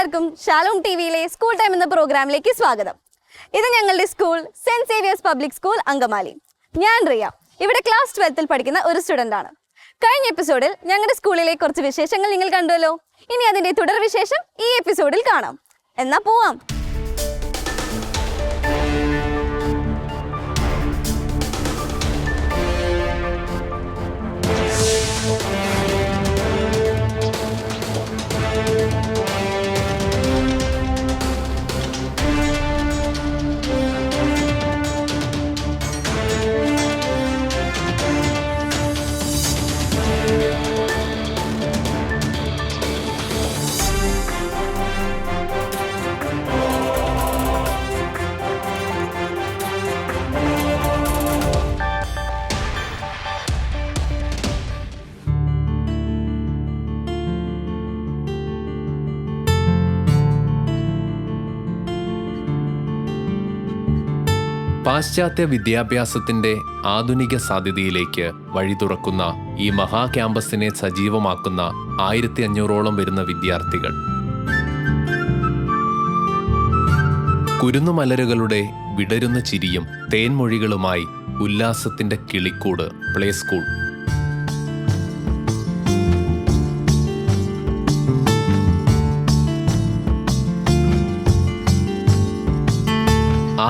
എല്ലാവർക്കും Shalom T വിയിലെ school time എന്ന പ്രോഗ്രാമിലേക്ക് സ്വാഗതം. ഇത് ഞങ്ങളുടെ school Saint Xavier's Public School Angamaly. ഞാൻ റിയ. ഇവിടെ ക്ലാസ് ട്വൽത്തിൽ പഠിക്കുന്ന ഒരു സ്റ്റുഡന്റ് ആണ്. കഴിഞ്ഞ എപ്പിസോഡിൽ ഞങ്ങളുടെ സ്കൂളിലെ കുറച്ച് വിശേഷങ്ങൾ നിങ്ങൾ കണ്ടുവല്ലോ. ഇനി അതിന്റെ തുടർ വിശേഷം ഈ എപ്പിസോഡിൽ കാണാം. എന്നാ പോവാം. പാശ്ചാത്യ വിദ്യാഭ്യാസത്തിന്റെ ആധുനിക സാധ്യതയിലേക്ക് വഴി തുറക്കുന്ന ഈ മഹാ ക്യാമ്പസിനെ സജീവമാക്കുന്ന ആയിരത്തി അഞ്ഞൂറോളം വരുന്ന വിദ്യാർത്ഥികൾ. കുരുന്നുമലരുകളുടെ വിടരുന്ന ചിരിയും തേൻമൊഴികളുമായി ഉല്ലാസത്തിന്റെ കിളിക്കൂട് പ്ലേ സ്കൂൾ.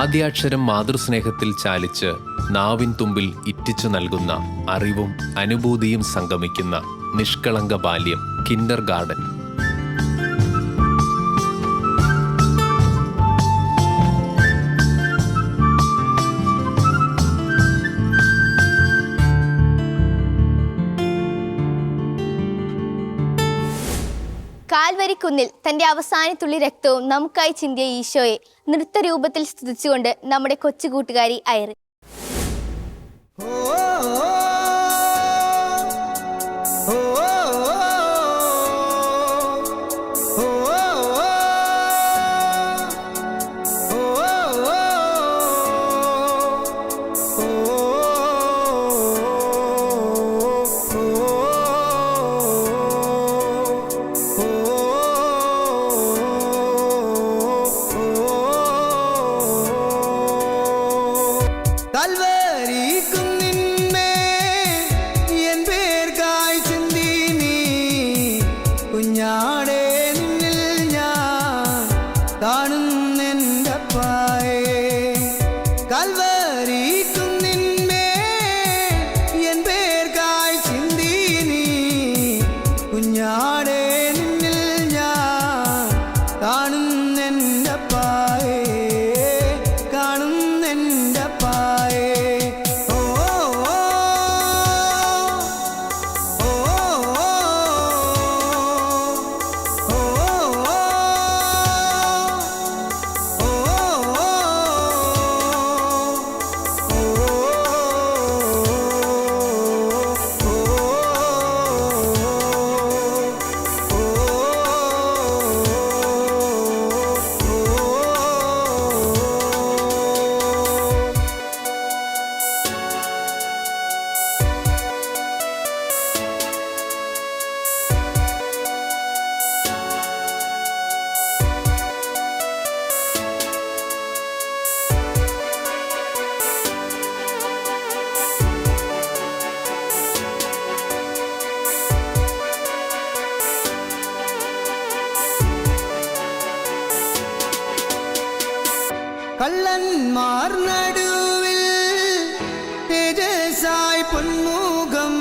ആദ്യാക്ഷരം മാതൃസ്നേഹത്തിൽ ചാലിച്ച് നാവിൻ തുമ്പിൽ ഇറ്റിച്ചു നൽകുന്ന അറിവും അനുഭൂതിയും സംഗമിക്കുന്ന നിഷ്കളങ്ക ബാല്യം കിൻഡർ ഗാർഡൻ കാൽവരിക്കുന്നിൽ തന്റെ അവസാനത്തുള്ളി രക്തവും നമുക്കായി ചിന്തിയ ഈശോയെ നൃത്തരൂപത്തിൽ സ്തുതിച്ചുകൊണ്ട് നമ്മുടെ കൊച്ചുകൂട്ടുകാരി അയറി കള്ളന്മാർ നടുവിൽ തേജസായി പൊന്മുഖം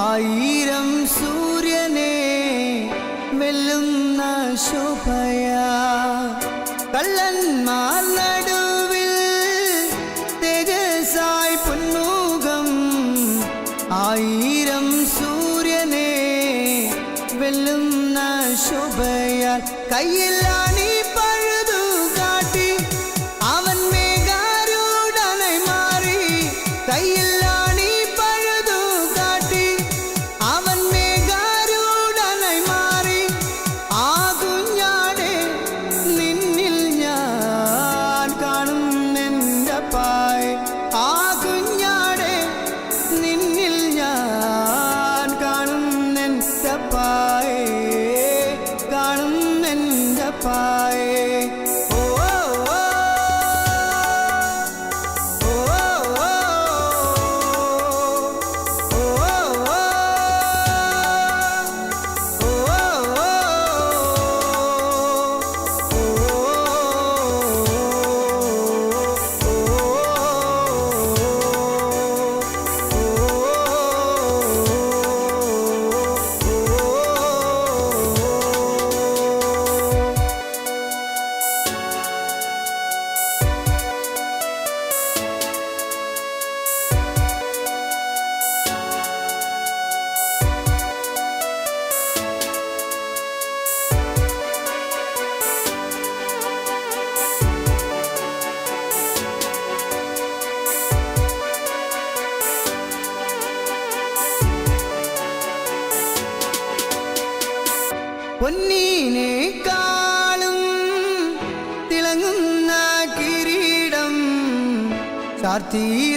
ആയിരം far. ti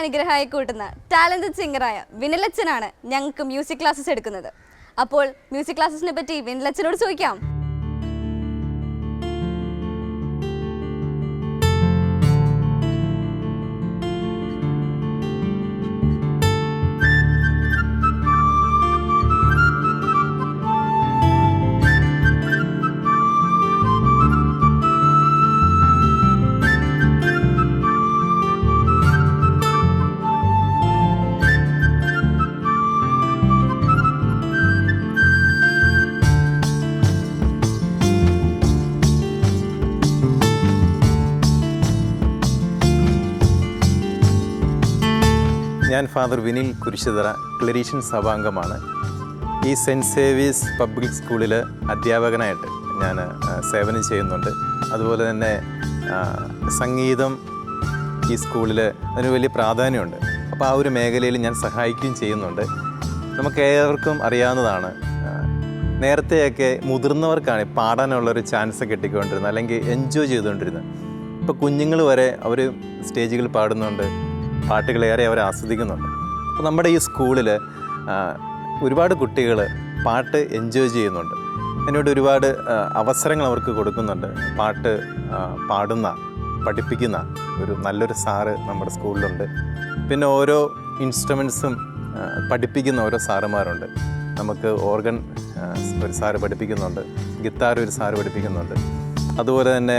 അനുഗ്രഹമായി കൂട്ടുന്ന ടാലന്റഡ് സിംഗറായ വിനലച്ചനാണ് ഞങ്ങൾക്ക് മ്യൂസിക് ക്ലാസ്സസ് എടുക്കുന്നത്. അപ്പോൾ മ്യൂസിക് ക്ലാസ്സസിനെ പറ്റി വിനലച്ചനോട് ചോദിക്കാം. ഫാദർ വിനിൽ കുരിശുതറ ക്ലരീഷ്യൻ സഭാംഗമാണ്. ഈ സെന്റ് സേവീസ് പബ്ലിക് സ്കൂളിൽ അധ്യാപകനായിട്ട് ഞാൻ സേവനം ചെയ്യുന്നുണ്ട്. അതുപോലെ തന്നെ സംഗീതം ഈ സ്കൂളിൽ അതിന് വലിയ പ്രാധാന്യമുണ്ട്. അപ്പോൾ ആ ഒരു മേഖലയിൽ ഞാൻ സഹായിക്കുകയും ചെയ്യുന്നുണ്ട്. നമുക്ക് ഏവർക്കും അറിയാവുന്നതാണ് നേരത്തെയൊക്കെ മുതിർന്നവർക്കാണ് പാടാനുള്ളൊരു ചാൻസ് കിട്ടിക്കൊണ്ടിരുന്നത് അല്ലെങ്കിൽ എൻജോയ് ചെയ്തുകൊണ്ടിരുന്നത്. ഇപ്പോൾ കുഞ്ഞുങ്ങൾ വരെ അവർ സ്റ്റേജുകൾ പാടുന്നുണ്ട്. പാട്ടുകളേറെ അവർ ആസ്വദിക്കുന്നുണ്ട്. അപ്പോൾ നമ്മുടെ ഈ സ്കൂളിൽ ഒരുപാട് കുട്ടികൾ പാട്ട് എൻജോയ് ചെയ്യുന്നുണ്ട്. അതിനോട് ഒരുപാട് അവസരങ്ങൾ അവർക്ക് കൊടുക്കുന്നുണ്ട്. പാട്ട് പാടുന്ന പഠിപ്പിക്കുന്ന ഒരു നല്ലൊരു സാറ് നമ്മുടെ സ്കൂളിലുണ്ട്. പിന്നെ ഓരോ ഇൻസ്ട്രുമെൻസും പഠിപ്പിക്കുന്ന ഓരോ സാറുമാരുണ്ട്. നമുക്ക് ഓർഗൻ ഒരു സാറ് പഠിപ്പിക്കുന്നുണ്ട് ഗിത്താർ ഒരു സാറ് പഠിപ്പിക്കുന്നുണ്ട്. അതുപോലെ തന്നെ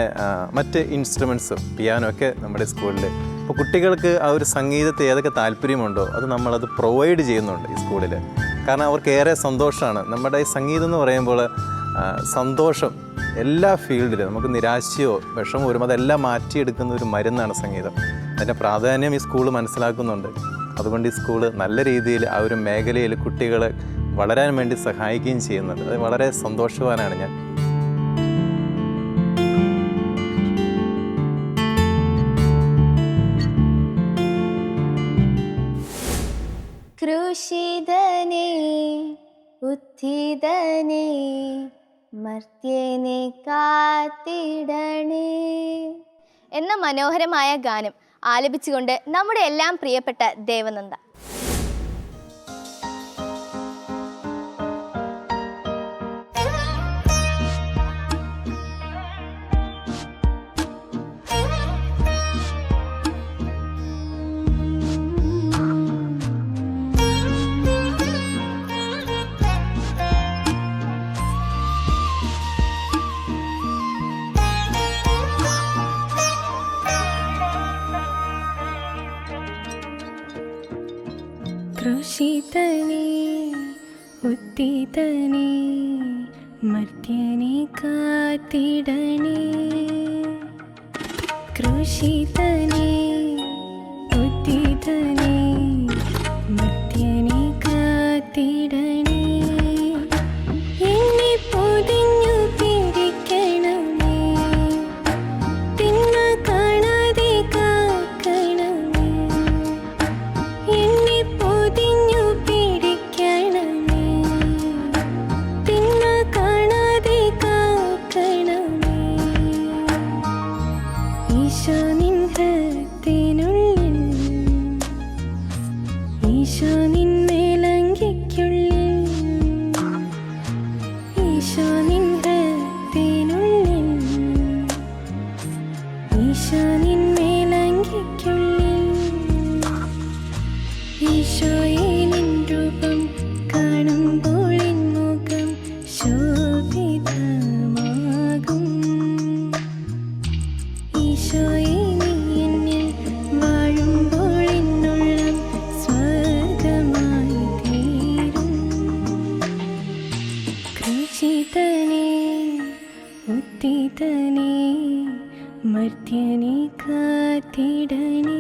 മറ്റ് ഇൻസ്ട്രുമെൻസും പിയാനോ ഒക്കെ നമ്മുടെ സ്കൂളിൽ അപ്പോൾ കുട്ടികൾക്ക് ആ ഒരു സംഗീതത്തെ ഏതൊക്കെ താല്പര്യമുണ്ടോ അത് നമ്മളത് പ്രൊവൈഡ് ചെയ്യുന്നുണ്ട് ഈ സ്കൂളിൽ കാരണം അവർക്ക് ഏറെ സന്തോഷമാണ്. നമ്മുടെ ഈ സംഗീതം എന്ന് പറയുമ്പോൾ സന്തോഷം എല്ലാ ഫീൽഡിലും നമുക്ക് നിരാശയോ വിഷമോ വരും അതെല്ലാം മാറ്റിയെടുക്കുന്ന ഒരു മരുന്നാണ് സംഗീതം. അതിന്റെ പ്രാധാന്യം ഈ സ്കൂൾ മനസ്സിലാക്കുന്നുണ്ട്. അതുകൊണ്ട് ഈ സ്കൂൾ നല്ല രീതിയിൽ ആ ഒരു മേഖലയിൽ കുട്ടികളെ വളരാൻ വേണ്ടി സഹായിക്കുകയും ചെയ്യുന്നുണ്ട്. അത് വളരെ സന്തോഷവാനാണ് ഞാൻ ക്രൂശിതനെ ഉത്ഥിതനെ മർത്യനെ കാത്തിടണേ. എന്ന മനോഹരമായ ഗാനം ആലപിച്ചുകൊണ്ട് നമ്മുടെ എല്ലാം പ്രിയപ്പെട്ട ദേവനന്ദ. കൃഷിതനേ ഉത്തിതനേ മർത്യനെ കാത്തിടണേ.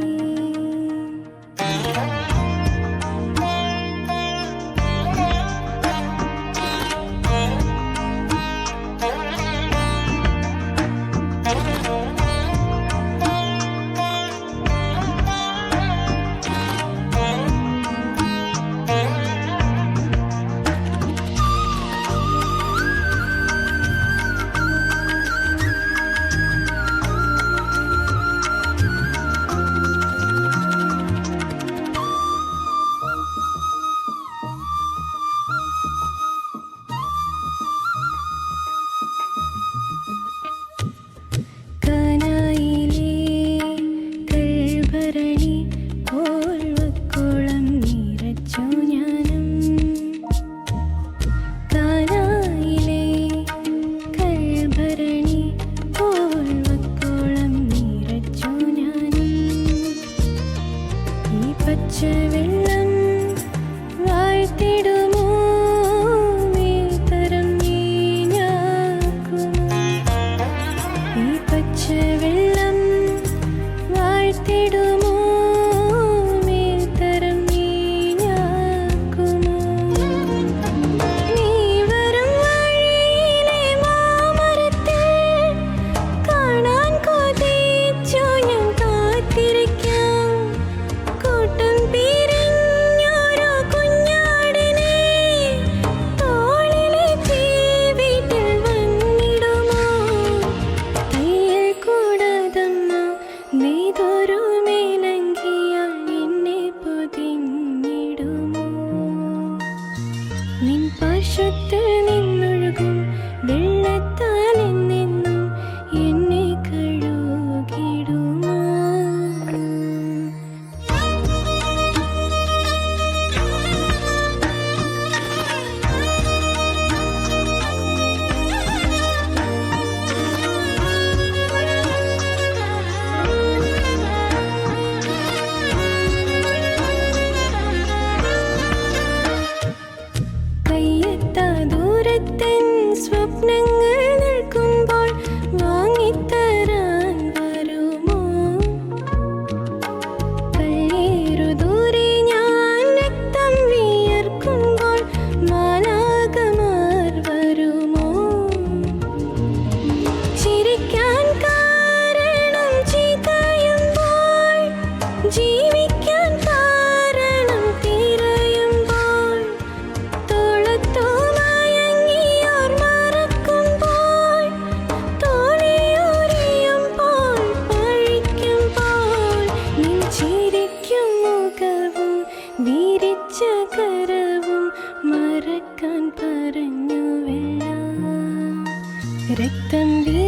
Rektem lieb.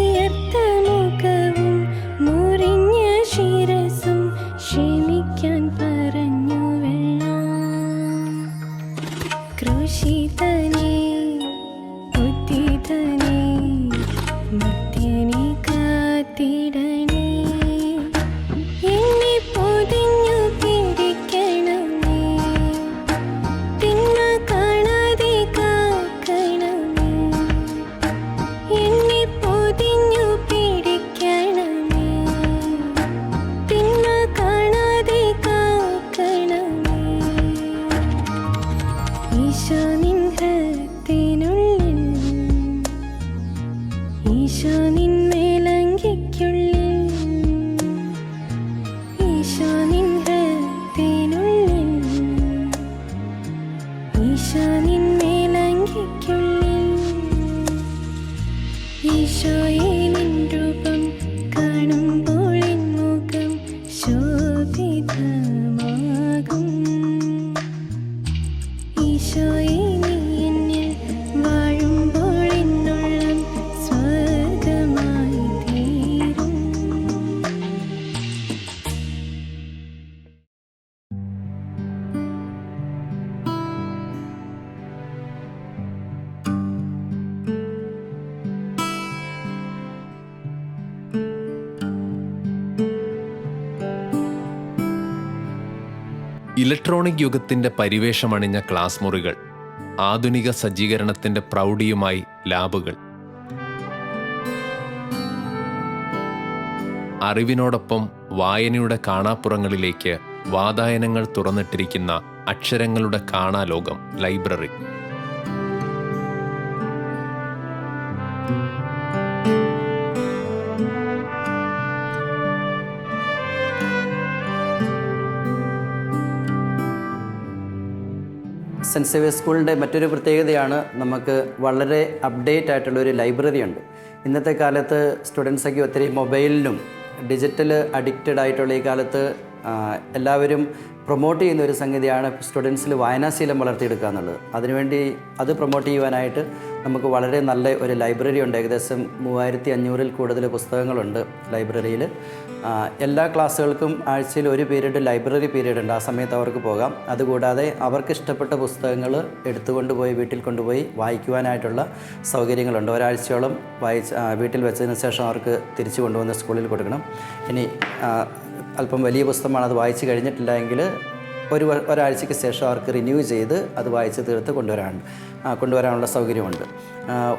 ഇലക്ട്രോണിക് യുഗത്തിന്റെ പരിവേഷമണിഞ്ഞ ക്ലാസ് മുറികൾ ആധുനിക സജ്ജീകരണത്തിന്റെ പ്രൗഢിയുമായി ലാബുകൾ. അറിവിനോടൊപ്പം വായനയുടെ കാണാപ്പുറങ്ങളിലേക്ക് വാതായനങ്ങൾ തുറന്നിട്ടിരിക്കുന്ന അക്ഷരങ്ങളുടെ കാണാലോകം ലൈബ്രറി. സെന്റ് സേവിയർ സ്കൂളിന്റെ മറ്റൊരു പ്രത്യേകതയാണ് നമുക്ക് വളരെ അപ്ഡേറ്റ് ആയിട്ടുള്ള ഒരു ലൈബ്രറി ഉണ്ട്. ഇന്നത്തെ കാലത്ത് സ്റ്റുഡൻസൊക്കെ ഒത്തിരി മൊബൈലിനും ഡിജിറ്റൽ അഡിക്റ്റഡ് ആയിട്ടുള്ള ഈ കാലത്ത് എല്ലാവരും പ്രൊമോട്ട് ചെയ്യുന്ന ഒരു സംഗതിയാണ് സ്റ്റുഡൻസിൽ വായനാശീലം വളർത്തിയെടുക്കുക എന്നുള്ളത്. അതിനുവേണ്ടി അത് പ്രൊമോട്ട് ചെയ്യുവാനായിട്ട് നമുക്ക് വളരെ നല്ല ഒരു ലൈബ്രറി ഉണ്ട്. ഏകദേശം മൂവായിരത്തി അഞ്ഞൂറിൽ കൂടുതൽ പുസ്തകങ്ങളുണ്ട് ലൈബ്രറിയിൽ എല്ലാ ക്ലാസ്സുകൾക്കും ആഴ്ചയിൽ ഒരു പീരീഡ് ലൈബ്രറി പീരീഡ് ഉണ്ട്. ആ സമയത്ത് അവർക്ക് പോകാം. അതുകൂടാതെ അവർക്ക് ഇഷ്ടപ്പെട്ട പുസ്തകങ്ങൾ എടുത്തുകൊണ്ട് പോയി വീട്ടിൽ കൊണ്ടുപോയി വായിക്കുവാനായിട്ടുള്ള സൗകര്യങ്ങളുണ്ട്. ഒരാഴ്ചയോളം വായിച്ച് വീട്ടിൽ വെച്ചതിന് ശേഷം അവർക്ക് തിരിച്ചു കൊണ്ടുവന്ന് സ്കൂളിൽ കൊടുക്കണം. ഇനി അല്പം വലിയ പുസ്തകമാണ് അത് വായിച്ചു കഴിഞ്ഞിട്ടില്ല എങ്കിൽ ഒരു ഒരാഴ്ചയ്ക്ക് ശേഷം അവർക്ക് റിന്യൂ ചെയ്ത് അത് വായിച്ച് തീർത്ത് കൊണ്ടുവരാൻ കൊണ്ടുവരാനുള്ള സൗകര്യമുണ്ട്.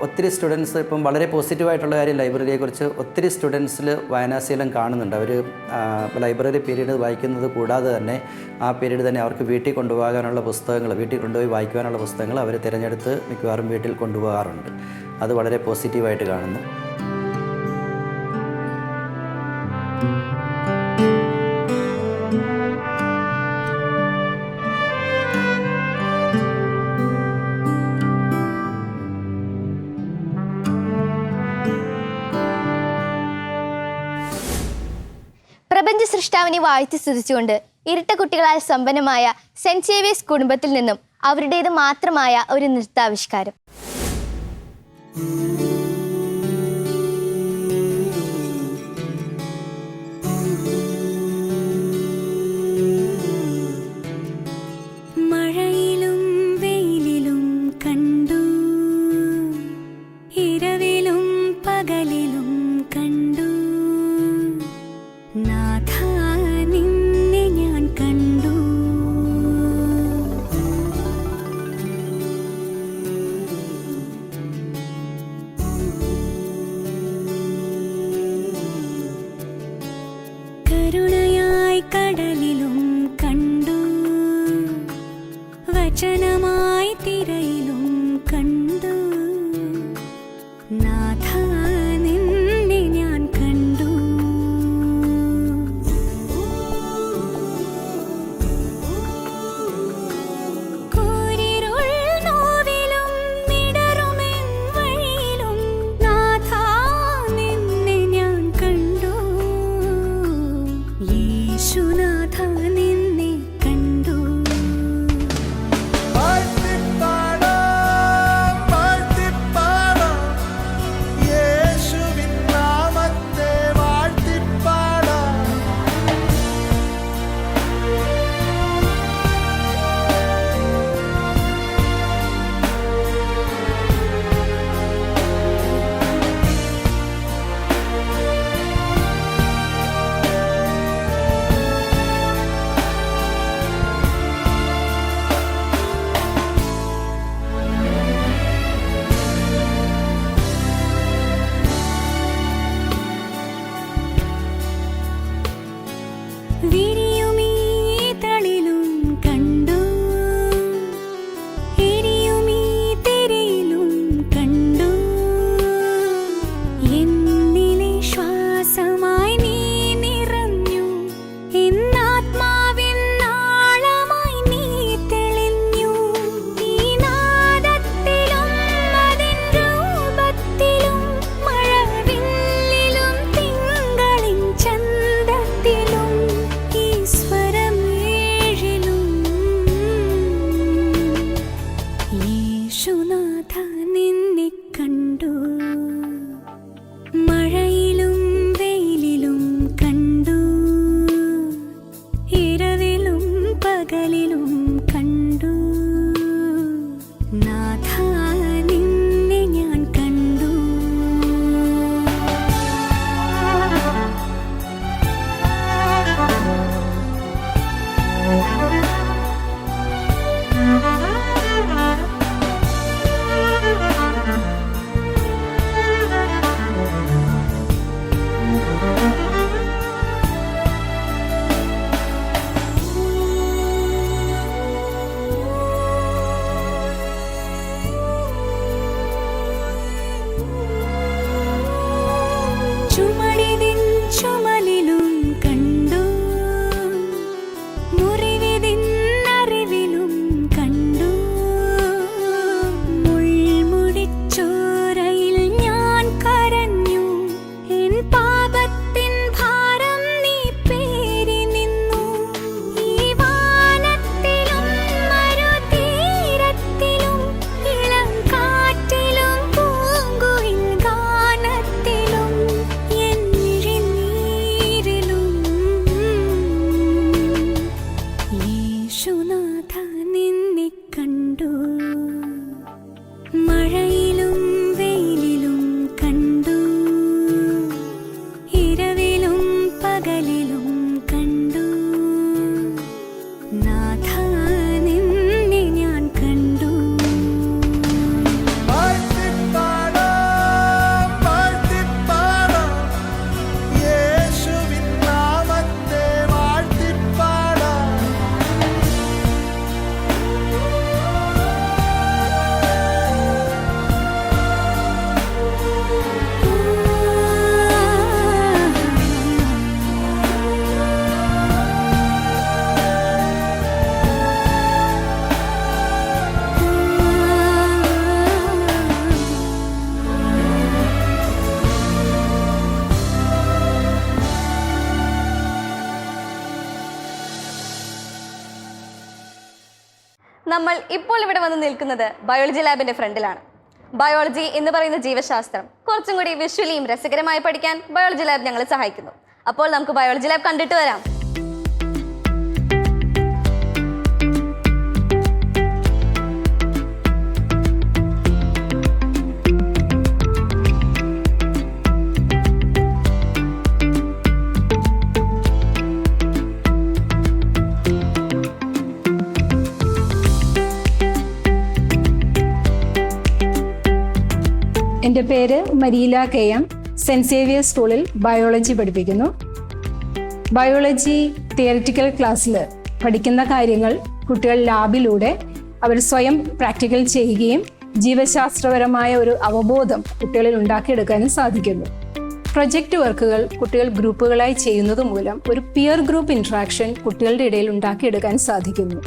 ഒത്തിരി സ്റ്റുഡൻസ് ഇപ്പം വളരെ പോസിറ്റീവായിട്ടുള്ള കാര്യം ലൈബ്രറിയെക്കുറിച്ച് ഒത്തിരി സ്റ്റുഡൻസിൽ വായനാശീലം കാണുന്നുണ്ട്. അവർ ലൈബ്രറി പീരീഡ് വായിക്കുന്നത് കൂടാതെ തന്നെ ആ പീരീഡ് തന്നെ അവർക്ക് വീട്ടിൽ കൊണ്ടുപോകാനുള്ള പുസ്തകങ്ങൾ വീട്ടിൽ കൊണ്ടുപോയി വായിക്കുവാനുള്ള പുസ്തകങ്ങൾ അവർ തിരഞ്ഞെടുത്ത് മിക്കവാറും വീട്ടിൽ കൊണ്ടുപോകാറുണ്ട്. അത് വളരെ പോസിറ്റീവായിട്ട് കാണുന്നു. പ്രപഞ്ച സൃഷ്ടാവിനെ വാഴ്ത്തി സ്തുതിച്ചുകൊണ്ട് ഇരട്ട കുട്ടികളാൽ സമ്പന്നമായ സെന്റ് സേവിയേഴ്സ് കുടുംബത്തിൽ നിന്നും അവരുടേത് മാത്രമായ ഒരു നൃത്താവിഷ്കാരം. നിൽക്കുന്നത് ബയോളജി ലാബിന്റെ ഫ്രണ്ടിലാണ്. ബയോളജി എന്ന് പറയുന്ന ജീവശാസ്ത്രം കുറച്ചും കൂടി വിഷ്വലിയും രസകരമായി പഠിക്കാൻ ബയോളജി ലാബ് ഞങ്ങളെ സഹായിക്കുന്നു. അപ്പോൾ നമുക്ക് ബയോളജി ലാബ് കണ്ടിട്ട് വരാം. പേര് Mareela K M. Saint Xavier സ്കൂളിൽ ബയോളജി പഠിപ്പിക്കുന്നു. ബയോളജി തിയറിറ്റിക്കൽ ക്ലാസ്സിൽ പഠിക്കുന്ന കാര്യങ്ങൾ കുട്ടികൾ ലാബിലൂടെ അവർ സ്വയം പ്രാക്ടിക്കൽ ചെയ്യുകയും ജീവശാസ്ത്രപരമായ ഒരു അവബോധം കുട്ടികളിൽ ഉണ്ടാക്കിയെടുക്കാനും സാധിക്കുന്നു. പ്രൊജക്റ്റ് വർക്കുകൾ കുട്ടികൾ ഗ്രൂപ്പുകളായി ചെയ്യുന്നത് മൂലം ഒരു പിയർ ഗ്രൂപ്പ് ഇൻട്രാക്ഷൻ കുട്ടികളുടെ ഇടയിൽ ഉണ്ടാക്കിയെടുക്കാൻ സാധിക്കുന്നു.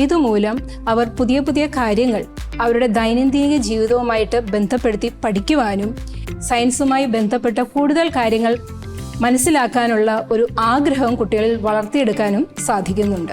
ഇതുമൂലം അവർ പുതിയ പുതിയ കാര്യങ്ങൾ അവരുടെ ദൈനംദിന ജീവിതവുമായിട്ട് ബന്ധപ്പെടുത്തി പഠിക്കുവാനും സയൻസുമായി ബന്ധപ്പെട്ട കൂടുതൽ കാര്യങ്ങൾ മനസ്സിലാക്കാനുള്ള ഒരു ആഗ്രഹം കുട്ടികളിൽ വളർത്തിയെടുക്കാനും സാധിക്കുന്നുണ്ട്.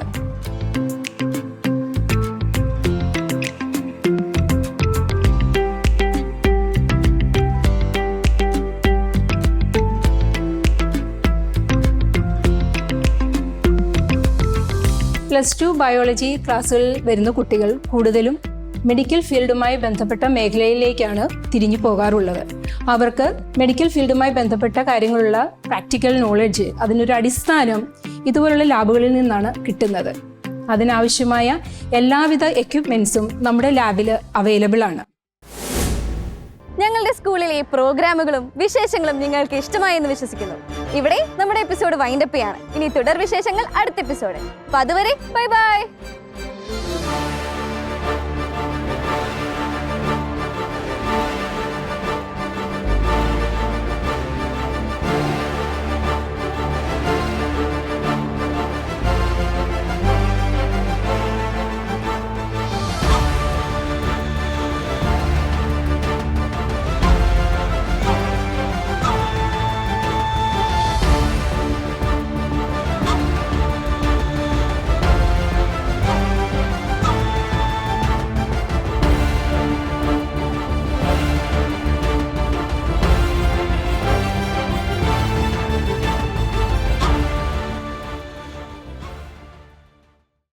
പ്ലസ് ടു ബയോളജി ക്ലാസ്സുകളിൽ വരുന്ന കുട്ടികൾ കൂടുതലും മെഡിക്കൽ ഫീൽഡുമായി ബന്ധപ്പെട്ട മേഖലയിലേക്കാണ് തിരിഞ്ഞു പോകാറുള്ളത്. അവർക്ക് മെഡിക്കൽ ഫീൽഡുമായി ബന്ധപ്പെട്ട കാര്യങ്ങളുള്ള പ്രാക്ടിക്കൽ നോളജ് അതിനൊരു അടിസ്ഥാനം ഇതുപോലുള്ള ലാബുകളിൽ നിന്നാണ് കിട്ടുന്നത്. അതിനാവശ്യമായ എല്ലാവിധ എക്യുപ്മെന്റ്സും നമ്മുടെ ലാബിൽ അവൈലബിൾ ആണ്. ഞങ്ങളുടെ സ്കൂളിലെ പ്രോഗ്രാമുകളും വിശേഷങ്ങളും നിങ്ങൾക്ക് ഇഷ്ടമായി എന്ന് വിശ്വസിക്കുന്നു. ഇവിടെ നമ്മുടെ എപ്പിസോഡ് വൈൻഡപ്പ് ചെയ്യാണ്. ഇനി തുടർ വിശേഷങ്ങൾ അടുത്ത എപ്പിസോഡ് അപ്പൊ അതുവരെ ബൈ ബൈ